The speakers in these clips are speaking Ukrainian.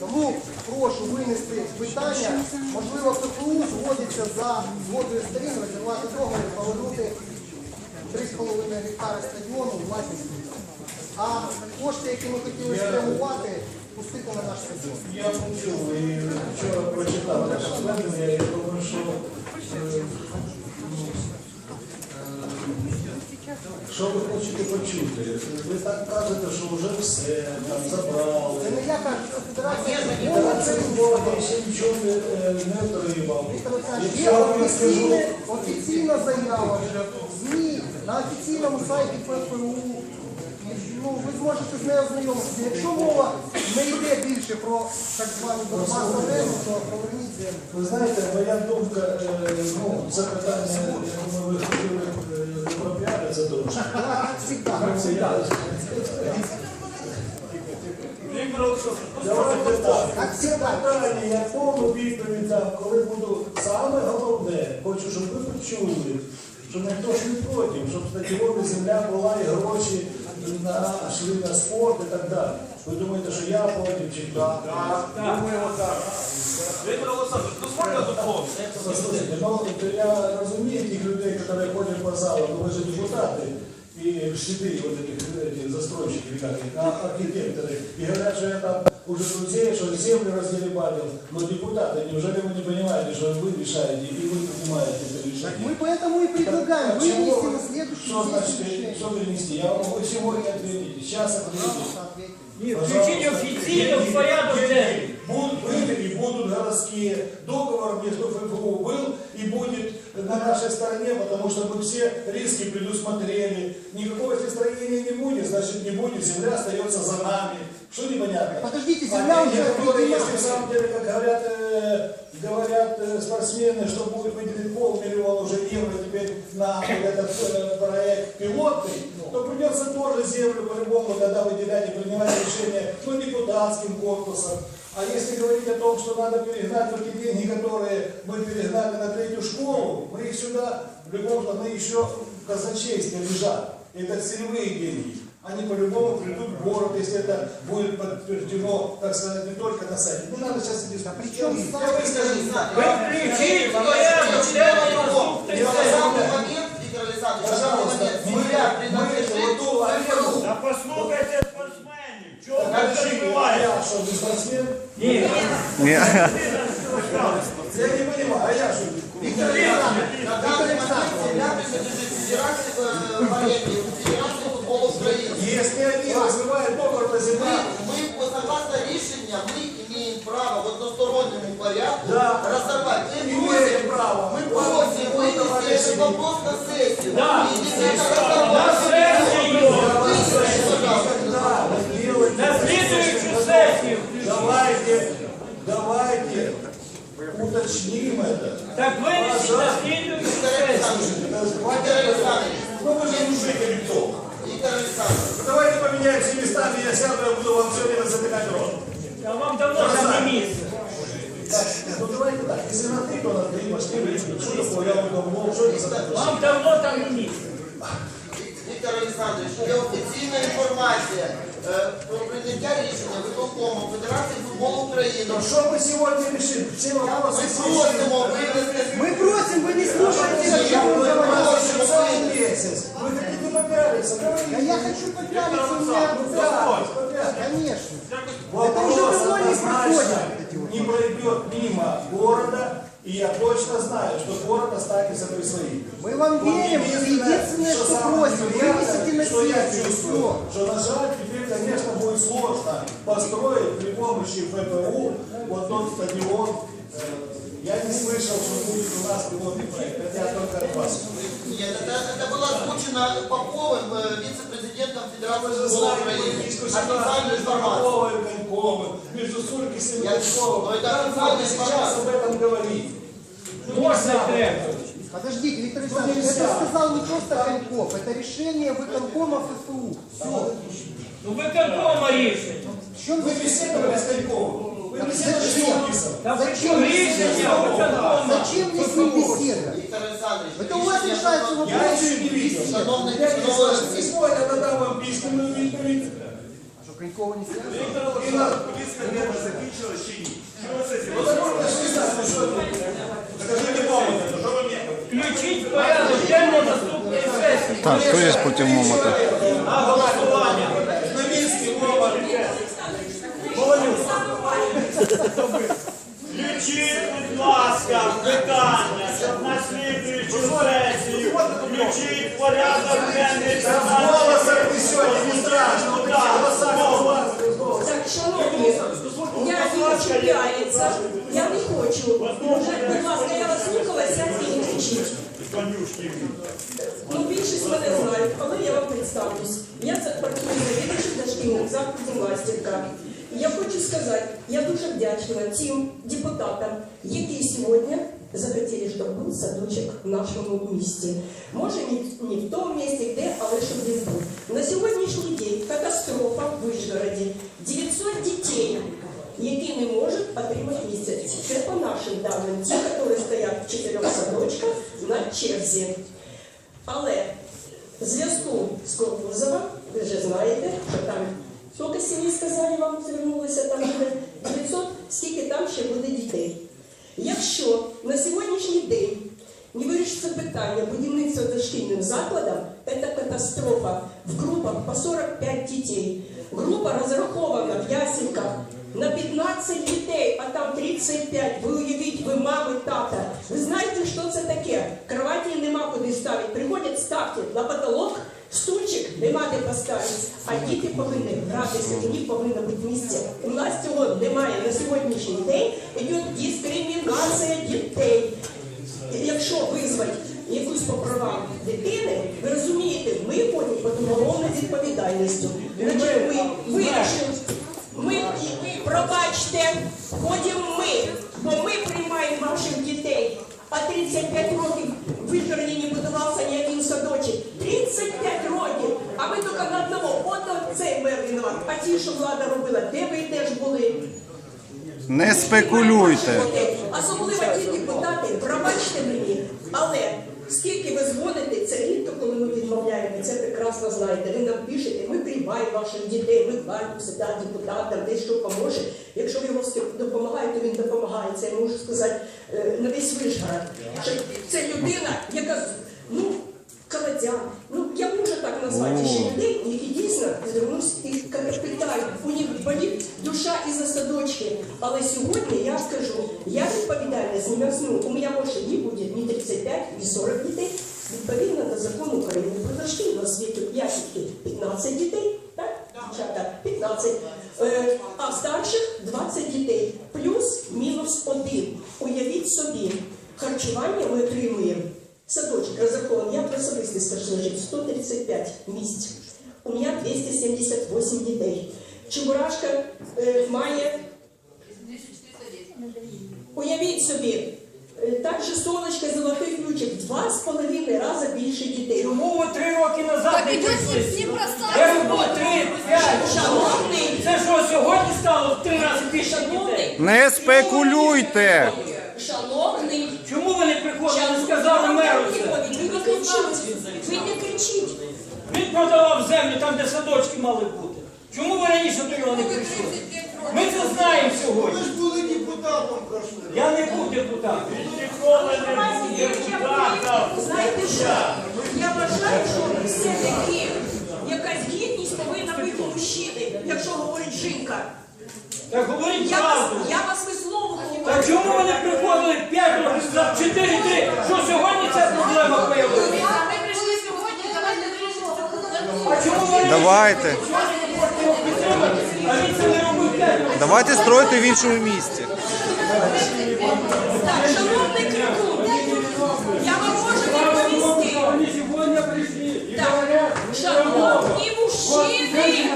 Тому прошу винести питання. Можливо, КПУ згодиться за згодою сторін розірвати договір, повернути 3,5 гектари стадіону власність. А кошти, які ми хотіли спрямувати, пустити на наш стадіон. Я почув і вчора прочитав ваше звернення, я думаю, що е, ну, е, що ви хочете почути? Ви так кажете, що вже все, там забрали. Це не я кажу, це федерація футболу ще нічого не, е, не отримав. Віктор Олександрович, є Якщо я скажу, офіційне, офіційна заява ЗМІ на офіційному сайті ПФУ. Ну, ви зможете з нею ознайомитися. Якщо мова не йде більше про так звану Донбас арену, то поверніть землю. Ви знаєте, моя думка, е, ну, це питання, думаю, хотіли Це Це питання, я повну відповідь дам, коли буду саме головне, хочу, щоб ви почули, що ніхто ж не проти, щоб стадіони земля була і гроші на йшли на спорт і так далі. Ви думаєте, що я проти чи так? Думаємо так. Віктор Олександрович, дозвольте доповнити. Послухайте, ну, то я розумію тих людей, які ходять по залу, ну ви ж депутати і щити вот этих, этих застройщиков, как их, а, архитекторы, и говорят, что я там уже друзей, что землю разделебалил, но депутаты, неужели вы не понимаете, что вы решаете и вы принимаете это решение? Мы поэтому и предлагаем Так, чего вынести вы- на следующий Что день значит, решение. что принести? Я вам могу сегодня ответить, сейчас ответить. Пожалуйста, ответьте. Ні, включіть офіційно в порядок денний. Будут выдали, будут городские. Договор между ФФУ был и будет на нашей стороне, потому что мы все риски предусмотрели. Никакого строения не будет, значит не будет, земля остается за нами. Что непонятно? Подождите, земля уже которые, отведена. если в самом деле, как говорят, э, говорят э, спортсмены, что будет выделить полмиллиона уже евро теперь на вот этот э, проект пилотный, то придется тоже землю по-любому тогда выделять и принимать решение ну, депутатским корпусом. А если говорить о том, что надо перегнать вот те деньги, которые мы перегнали на третью школу, мы их сюда, в любом случае, еще в казначействе лежат. Это целевые деньги. Они по-любому придут в город, если это будет подтверждено, так сказать, не только на сайте. Не надо сейчас идти. Да при чем Я сайт? выскажу. Ви включіть в порядок денний наступний Я сесії. самый момент, Виктор Александрович, на данный Пожалуйста, момент мы, земля мы принадлежит эту арену. Та послухайте спортсменів. Чого ви Скажи, а перебиваєте? я что, не спортсмен? Ні. имеем право в одностороннему порядку Да. разорвать. Мы Имеем просим, право. мы Вот, просим вот, вынести товарищи. этот вопрос на сессию. Да. И действительно На разорвать. сесію. Вынесите, пожалуйста. да, вы делаете. На слідуючу сесію. Давайте, давайте уточним это. Так винесіть на слідуючу Виктор сесію. Александрович, Виктор Хватит. Александрович, Ну вы же мужик или кто? Виктор Александрович. Давайте поменяемся местами, я сяду, я буду вам все время затыкать рот. А вам давно там не місце. Так, ну давайте так, если на ты, то на ты, пошли, что такое, я вам давно, что это за такое? Вам давно там не місце. Віктор Олександрович, є офіційна інформація е, про прийняття рішення виконкому Федерації футболу України. Ну что мы сегодня решим? Все Ми вопросы просимо винести Мы просим, вы не слушаете, Я зачем вы говорю, говорите. что целый месяц. Вы хотите попиариться? Да Говорите. я хочу попялиться, у меня... Да, попиариться. Конечно. Вопрос уже давно не однозначно проходит. не пройдет мимо города, и я точно знаю, что город останется при своих. Мы вам верим, единственное, что просим, вынесите на что я чувствую, что на жаль, теперь, конечно, будет сложно построить при помощи ФПУ вот тот стадион. Э, Я не слышал, что будет у нас пилотный проект, это я только от вас. Нет, это, это было озвучено Поповым, э, вице-президентом Федерации Вы же футбола знаете Украины. Официальную информацию. Поповым и Коньковым, между Суркисом и Я- Коньковым. но это Как официальная можно сейчас информация. об этом говорить? Можна треба. Подождите, Виктор Александрович, нельзя. это сказал не просто Коньков, это решение выконкома ФСУ. Все. Ну ви какому рішення? В чем Вы здесь беседовали с Коньковым? Вы беседовали с Зачем? Суркисом? Та при Зачем чому ви рішення це виконкому? Зачем мне с ним беседовать? Виктор Александрович, Это у вас рішення решается виконкому- Я вопрос. еще не видел. Шановний Я не шановний слышал письмо, я тогда вам письменную Коньковані сім'ї. Поліція не закінчила чи ні? Включіть порядок, денний наступної сесії. Так, хто є проти момота? На голосування. Новінський мова. Голонюк. Включіть, будь ласка, питання, щоб на слідуючу сесію. Включіть порядок денний. Не я не хочу. Будь ласка, я вас слухала, сядьте і кричіть. Ну, більшість мене знають, але я вам представлюсь. Я працюю завідувачем дошкільних закладів мастерка. Я хочу сказати, я дуже вдячна тим депутатам, які сьогодні захотіли, щоб був садочок в нашому місті. Може, не, в тому місті, де, але щоб він був. На сьогоднішній день катастрофа в Вишгороді. 900 дітей, які не можуть отримати місяць. Це по нашим даним, ті, які стоять в чотирьох садочках на черзі. Але в зв'язку з Кокузова, ви вже знаєте, що там скільки сім'ї сказали вам, звернулися там буде 900, скільки там ще буде дітей. Якщо на сьогоднішній день не вирішиться питання будівництва дошкільним закладом, це катастрофа в групах по 45 дітей. Група розрахована в ясенках на 15 дітей, а там 35. Ви уявіть, ви мами, тата. Ви знаєте, що це таке? Кроваті нема куди ставити. Приходять, ставте на потолок, стульчик нема де поставити. А діти повинні гратися, у них повинно бути місце. У нас цього немає на сьогоднішній день. Йде дискримінація дітей. Якщо визвати якусь по правам дитини, ви розумієте, ми ходимо під уголовною відповідальністю. Значить, ми вирішили, ми, пробачте, ходимо ми, бо ми приймаємо ваших дітей. А 35 років в Вишгороді не будувався ні один садочок. 35 років, а ми тільки на одному. От цей мер виноват. А ті, що влада робила, де ви теж були? Не спекулюйте. Особливо ті депутати, пробачте мені, але скільки ви дзвоните, це рідко, коли ми відмовляємо, це прекрасно знаєте. Ви нам пишете, ми приймаємо ваших дітей, ми платимо сюди депутатам, десь що поможе. Якщо ви його допомагає, то він допомагає. Це я можу сказати е, на весь Вишгород. Це людина, яка ну. Колодян. Ну, я можу так назвати ще людей, які дійсно звернусь і у них болить душа і за садочки. Але сьогодні я скажу, я відповідальна за м'ясну. У мене більше не буде ні 35, ні 40 дітей. Відповідно до закону України про дошкільну освіту ясенки 15 дітей, так? Дівчата, 15. Е, а в старших 20 дітей. Плюс-мінус один. Уявіть собі, харчування ми отримуємо. Садочок розрахований, я про особистий скажу, 135 місць. У мене 278 дітей. Чебурашка е, має, уявіть собі, е, також сонечка, золотий ключик, два з половиною рази більше дітей. Чому ви три роки назад не ви були бросайте. три, п'ять? Шановний, Це що, сьогодні стало в три рази більше дітей? Не спекулюйте. шановний, Чому ви не приходили, не сказали меру це? Ви не кричіть, ви не кричіть. Він продавав землю там, де садочки мали бути. Раніше до нього не прийшли? Ми це знаємо сьогодні. Ви ж були депутатом пройшли. Я не був депутатом. Знаєте що? Я вважаю, що все-таки якась гідність повинна бути у мужчини, якщо говорить жінка. Так говоріть Я вас, правду. я вас висловлюю. Так чому ви не приходили 5 років назад, 4-3? Що сьогодні ця проблема появилася? Мы пришли сегодня, давайте решим. А чому ви не Давайте. Давайте строїти в іншому місці. Я вам можу відповісти. Шановні мужчини,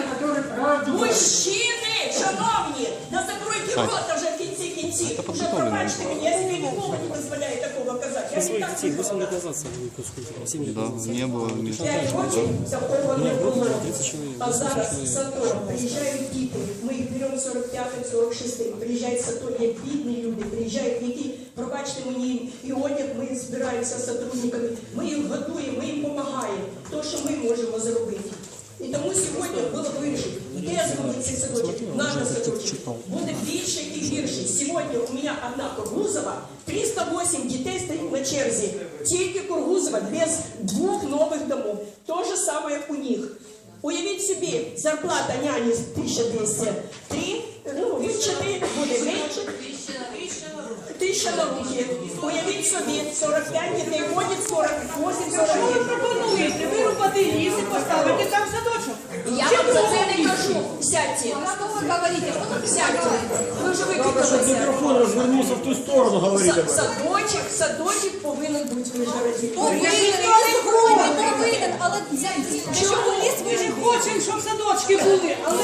мужчини, шановні, да закройте рота вже в кінці кінці. Вже пробачте мені, я собі ніколи не дозволяю такого казати. Я не так сказала. Да, не було вмісно. П'ять років такого не було. А зараз садок, приїжджають діти, ми їх беремо 45-м, 46-м, приїжджають садок, як бідні люди, приїжджають, які, пробачте мені, і одяг ми збираємося з сотрудниками, ми їх готуємо, ми їм допомагаємо, то, що ми можемо зробити. І тому сьогодні було вирішено, де зробити цей садочок, наш садочок. Буде більше і гірший. Сьогодні у мене одна Кургузова, 308 дітей стоїть на черзі. Тільки Кургузова без двох нових домов. То же саме як у них. Уявіть собі, зарплата няні 1200, 3, ну, від 4 буде менше, тисяча на руки. Уявіть собі, 45 дітей ходять, 48, 49. пропонуєте вирубати ліс і поставити там садочок. Я вам за це не кажу. Сядьте. Что вы говорите? Сядьте. Ви вже Щоб викликалися. мікрофон розвернувся в ту сторону, говорить. Са- Садочок, садочок повинен бути в Міжгороді. Повинен, повинен, повинен, але чого ліс ми ж хочемо, щоб садочки були, але